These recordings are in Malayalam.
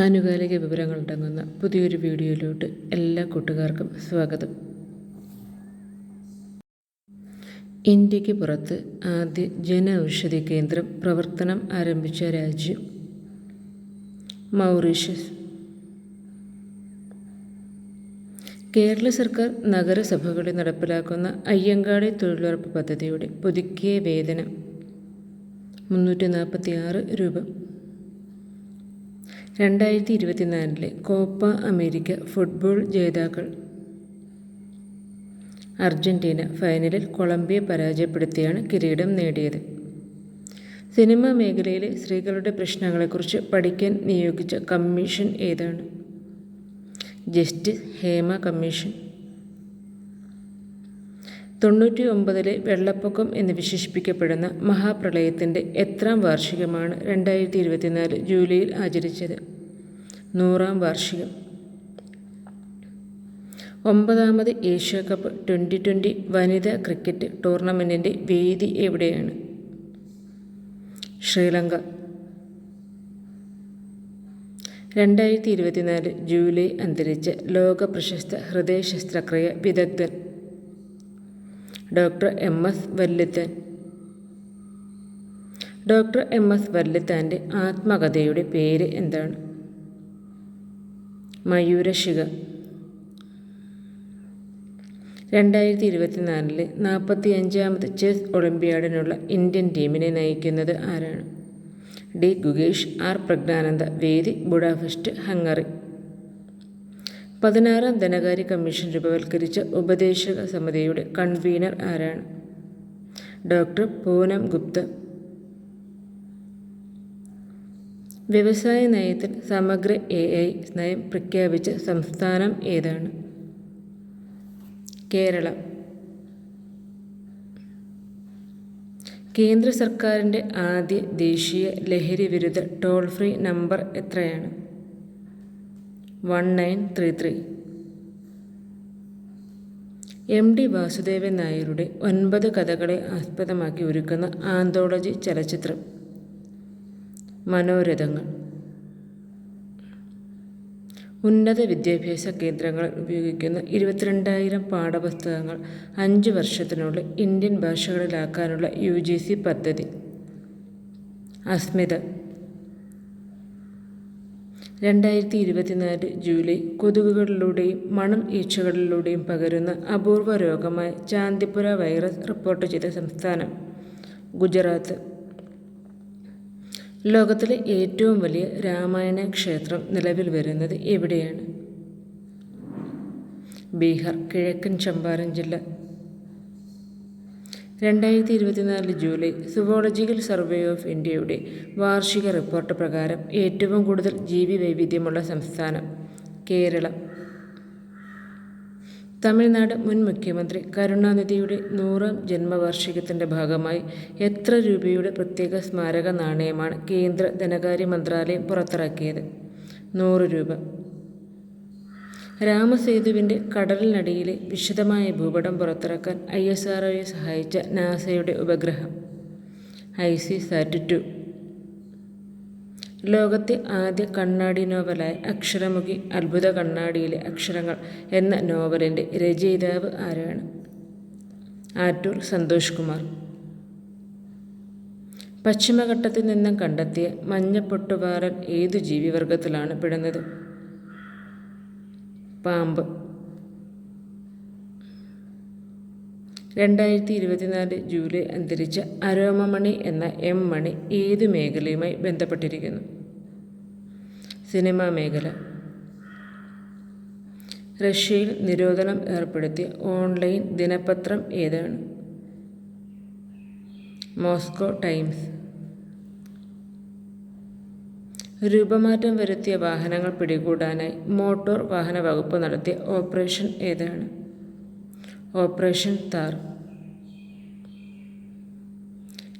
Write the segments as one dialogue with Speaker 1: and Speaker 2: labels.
Speaker 1: ആനുകാലിക വിവരങ്ങൾ അടങ്ങുന്ന പുതിയൊരു വീഡിയോയിലോട്ട് എല്ലാ കൂട്ടുകാർക്കും സ്വാഗതം. ഇന്ത്യയ്ക്ക് പുറത്ത് ആദ്യ ജന ഔഷധി കേന്ദ്രം പ്രവർത്തനം ആരംഭിച്ച രാജ്യം മൗറീഷ്യസ്. കേരള സർക്കാർ നഗരസഭകളിൽ നടപ്പിലാക്കുന്ന അയ്യങ്കാളി തൊഴിലുറപ്പ് പദ്ധതിയുടെ പുതുക്കിയ വേതനം മുന്നൂറ്റി നാൽപ്പത്തി ആറ് രൂപ. രണ്ടായിരത്തി ഇരുപത്തിനാലിലെ കോപ്പ അമേരിക്ക ഫുട്ബോൾ ജേതാക്കൾ. അർജന്റീന ഫൈനലിൽ കൊളംബിയ പരാജയപ്പെടുത്തിയാണ് കിരീടം നേടിയത്. സിനിമാ മേഖലയിലെ സ്ത്രീകളുടെ പ്രശ്നങ്ങളെക്കുറിച്ച് പഠിക്കാൻ നിയോഗിച്ച കമ്മീഷൻ ഏതാണ്? Justice Hema commission. തൊണ്ണൂറ്റി ഒമ്പതിലെ വെള്ളപ്പൊക്കം എന്ന് വിശേഷിപ്പിക്കപ്പെടുന്ന മഹാപ്രളയത്തിന്റെ എത്രാം വാർഷികമാണ് രണ്ടായിരത്തി ഇരുപത്തിനാല് ജൂലൈയിൽ ആചരിച്ചത്? നൂറാം വാർഷികം. ഒമ്പതാമത് ഏഷ്യ കപ്പ് ട്വന്റി ട്വന്റി വനിതാ ക്രിക്കറ്റ് ടൂർണമെന്റിന്റെ വേദി എവിടെയാണ്? ശ്രീലങ്ക. രണ്ടായിരത്തി ഇരുപത്തിനാല് ജൂലൈ അന്തരിച്ച ലോക പ്രശസ്ത ഹൃദയ ശസ്ത്രക്രിയ വിദഗ്ധൻ doctor M S Valiathan doctor M S വല്ലിത്താന്റെ ആത്മകഥയുടെ പേര് എന്താണ്? മയൂരശിക രണ്ടായിരത്തി ഇരുപത്തിനാലിലെ നാൽപ്പത്തി അഞ്ചാമത് ചെസ് ഒളിമ്പ്യാഡിനുള്ള ഇന്ത്യൻ ടീമിനെ നയിക്കുന്നത് ആരാണ്? ഡി ഗുഗേഷ് ആർ പ്രജ്ഞാനന്ദ വേദി ബുഡാഫസ്റ്റ് ഹംഗറി. പതിനാറാം ധനകാര്യ കമ്മീഷൻ രൂപവൽക്കരിച്ച ഉപദേശക സമിതിയുടെ കൺവീനർ ആരാണ്? ഡോക്ടർ പൂനം ഗുപ്ത. വ്യവസായ നയത്തിൽ സമഗ്ര എ ഐ നയം പ്രഖ്യാപിച്ച സംസ്ഥാനം ഏതാണ്? കേരള. കേന്ദ്ര സർക്കാരിന്റെ ആദ്യ ദേശീയ ലഹരി വിരുദ്ധ ടോൾ ഫ്രീ നമ്പർ എത്രയാണ്? One nine three three M D Vasudevan നായരുടെ ഒൻപത് കഥകളെ ആസ്പദമാക്കി ഒരുക്കുന്ന ആന്തോളജി ചലച്ചിത്രം. മനോരഥങ്ങൾ. ഉന്നത വിദ്യാഭ്യാസ കേന്ദ്രങ്ങൾ ഉപയോഗിക്കുന്ന ഇരുപത്തിരണ്ടായിരം പാഠപുസ്തകങ്ങൾ അഞ്ച് വർഷത്തിനുള്ളിൽ ഇന്ത്യൻ ഭാഷകളിലാക്കാനുള്ള യു ജി സി പദ്ധതി. അസ്മിത. രണ്ടായിരത്തി ഇരുപത്തിനാല് ജൂലൈ കൊതുകുകളിലൂടെയും മണം ഈച്ചകളിലൂടെയും പകരുന്ന അപൂർവ രോഗമായ ചാന്തിപ്പുര വൈറസ് റിപ്പോർട്ട് ചെയ്ത സംസ്ഥാനം ഗുജറാത്ത്. ലോകത്തിലെ ഏറ്റവും വലിയ രാമായണ ക്ഷേത്രം നിലവിൽ വരുന്നത് എവിടെയാണ്? ബീഹാർ കിഴക്കൻ ചമ്പാരൻ ജില്ല രണ്ടായിരത്തി ഇരുപത്തിനാല് ജൂലൈ സുവോളജിക്കൽ സർവേ ഓഫ് ഇന്ത്യയുടെ വാർഷിക റിപ്പോർട്ട് പ്രകാരം ഏറ്റവും കൂടുതൽ ജീവി വൈവിധ്യമുള്ള സംസ്ഥാനം കേരളം. തമിഴ്നാട് മുൻ മുഖ്യമന്ത്രി കരുണാനിധിയുടെ നൂറാം ജന്മവാർഷികത്തിന്റെ ഭാഗമായി എത്ര രൂപയുടെ പ്രത്യേക സ്മാരക നാണയമാണ് കേന്ദ്ര ധനകാര്യ മന്ത്രാലയം പുറത്തിറക്കിയത്? നൂറ് രൂപ. രാമസേതുവിന്റെ കടലിനടിയിലെ വിശദമായ ഭൂപടം പുറത്തിറക്കാൻ ഐ എസ് ആർ ഒയെ സഹായിച്ച നാസയുടെ ഉപഗ്രഹം. ICESat two. ലോകത്തെ ആദ്യ കണ്ണാടി നോവലായ അക്ഷരമുഖി അത്ഭുത കണ്ണാടിയിലെ അക്ഷരങ്ങൾ എന്ന നോവലിന്റെ രചയിതാവ് ആരാണ്? ആറ്റൂർ സന്തോഷ് കുമാർ പശ്ചിമഘട്ടത്തിൽ നിന്നും കണ്ടെത്തിയ മഞ്ഞപ്പൊട്ടുപാറൻ ഏതു ജീവിവർഗത്തിലാണ് പെടുന്നത് പാമ്പ്. രണ്ടായിരത്തി ഇരുപത്തിനാല് ജൂലൈ അന്തരിച്ച അരോമമണി എന്ന എം മണി ഏത് മേഖലയുമായി ബന്ധപ്പെട്ടിരിക്കുന്നു? സിനിമാ മേഖല. റഷ്യയിൽ നിരോധനം ഏർപ്പെടുത്തിയ ഓൺലൈൻ ദിനപത്രം ഏതാണ്? Moscow Times. രൂപമാറ്റം വരുത്തിയ വാഹനങ്ങൾ പിടികൂടാനായി മോട്ടോർ വാഹന വകുപ്പ് നടത്തിയ ഓപ്പറേഷൻ ഏതാണ്? ഓപ്പറേഷൻ താർ.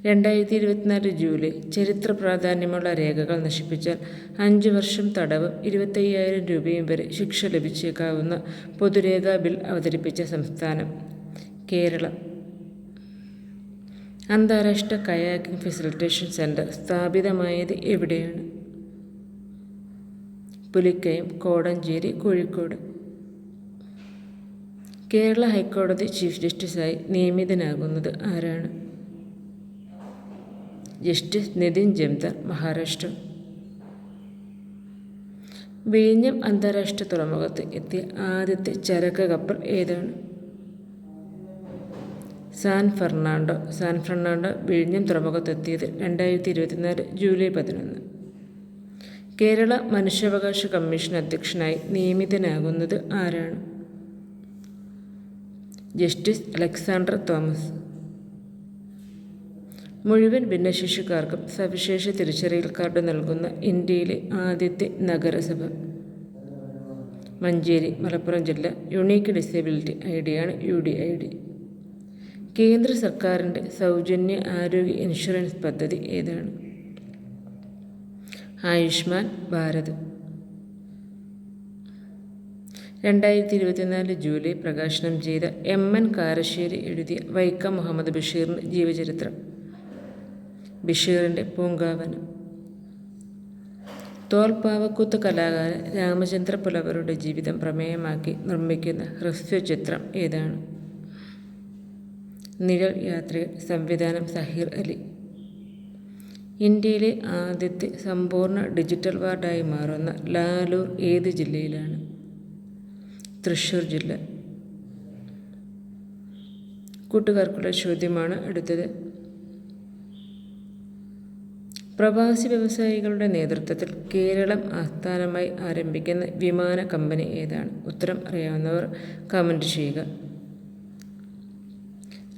Speaker 1: രണ്ടായിരത്തി ഇരുപത്തിനാല് ജൂലൈ ചരിത്ര പ്രാധാന്യമുള്ള രേഖകൾ നശിപ്പിച്ചാൽ അഞ്ച് വർഷം തടവ് ഇരുപത്തയ്യായിരം രൂപയും വരെ ശിക്ഷ ലഭിച്ചേക്കാവുന്ന പൊതുരേഖാ ബിൽ അവതരിപ്പിച്ച സംസ്ഥാനം കേരളം. അന്താരാഷ്ട്ര കയാക്കിംഗ് ഫെസിലിറ്റേഷൻ സെന്റർ സ്ഥാപിതമായത് എവിടെയാണ്? പുലിക്കയം കോടഞ്ചേരി കോഴിക്കോട്. കേരള ഹൈക്കോടതി ചീഫ് ജസ്റ്റിസായി നിയമിതനാകുന്നത് ആരാണ്? ജസ്റ്റിസ് നിതിൻ ജംദർ മഹാരാഷ്ട്ര. വിഴിഞ്ഞം അന്താരാഷ്ട്ര തുറമുഖത്ത് എത്തിയ ആദ്യത്തെ ചരക്ക് കപ്പൽ ഏതാണ്? San Fernando. സാൻ ഫെർണാണ്ടോ വിഴിഞ്ഞം തുറമുഖത്തെത്തിയത് രണ്ടായിരത്തി ഇരുപത്തിനാല് ജൂലൈ പതിനൊന്ന്. കേരള മനുഷ്യാവകാശ കമ്മീഷൻ അധ്യക്ഷനായി നിയമിതനാകുന്നത് ആരാണ്? ജസ്റ്റിസ് അലക്സാണ്ടർ തോമസ്. മുഴുവൻ ഭിന്നശേഷിക്കാർക്കും സവിശേഷ തിരിച്ചറിയൽ കാർഡ് നൽകുന്ന ഇന്ത്യയിലെ ആദ്യത്തെ നഗരസഭ. മഞ്ചേരി മലപ്പുറം ജില്ല യുണീക്ക് ഡിസേബിലിറ്റി ഐ ഡിയാണ് യു ഡി ഐ ഡി. കേന്ദ്ര സർക്കാരിന്റെ സൗജന്യ ആരോഗ്യ ഇൻഷുറൻസ് പദ്ധതി ഏതാണ്? ആയുഷ്മാൻ ഭാരത്. രണ്ടായിരത്തി ഇരുപത്തിനാല് ജൂലൈ പ്രകാശനം ചെയ്ത എം എൻ കാരശ്ശേരി എഴുതിയ വൈക്കം മുഹമ്മദ് ബഷീറിന്റെ ജീവചരിത്രം. ബഷീറിന്റെ പൂങ്കാവനം. തോൽപ്പാവക്കൂത്ത് കലാകാരൻ രാമചന്ദ്ര പുലവരുടെ ജീവിതം പ്രമേയമാക്കി നിർമ്മിക്കുന്ന ഹ്രസ്വചിത്രം ഏതാണ്? നിഴൽ യാത്രയിൽ സംവിധാനം സഹീർ അലി. ഇന്ത്യയിലെ ആദ്യത്തെ സമ്പൂർണ ഡിജിറ്റൽ വാർഡായി മാറുന്ന ലാലൂർ ഏത് ജില്ലയിലാണ്? തൃശ്ശൂർ ജില്ല. കൂട്ടുകാർക്കുള്ള ചോദ്യമാണ് അടുത്തത്. പ്രവാസി വ്യവസായികളുടെ നേതൃത്വത്തിൽ കേരളം ആസ്ഥാനമായി ആരംഭിക്കുന്ന വിമാന കമ്പനി ഏതാണ്? ഉത്തരം അറിയാവുന്നവർ കമന്റ് ചെയ്യുക.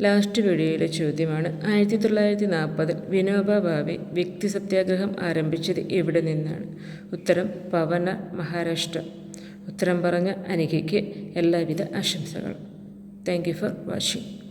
Speaker 1: ലാസ്റ്റ് വീഡിയോയിലെ ചോദ്യമാണ്. ആയിരത്തി തൊള്ളായിരത്തി നാൽപ്പതിൽ വിനോബ ഭാവെ വ്യക്തി സത്യാഗ്രഹം ആരംഭിച്ചത് എവിടെ നിന്നാണ്? ഉത്തരം പവന മഹാരാഷ്ട്ര. ഉത്തരം പറഞ്ഞ അനികയ്ക്ക് എല്ലാവിധ ആശംസകളും. Thank you for watching.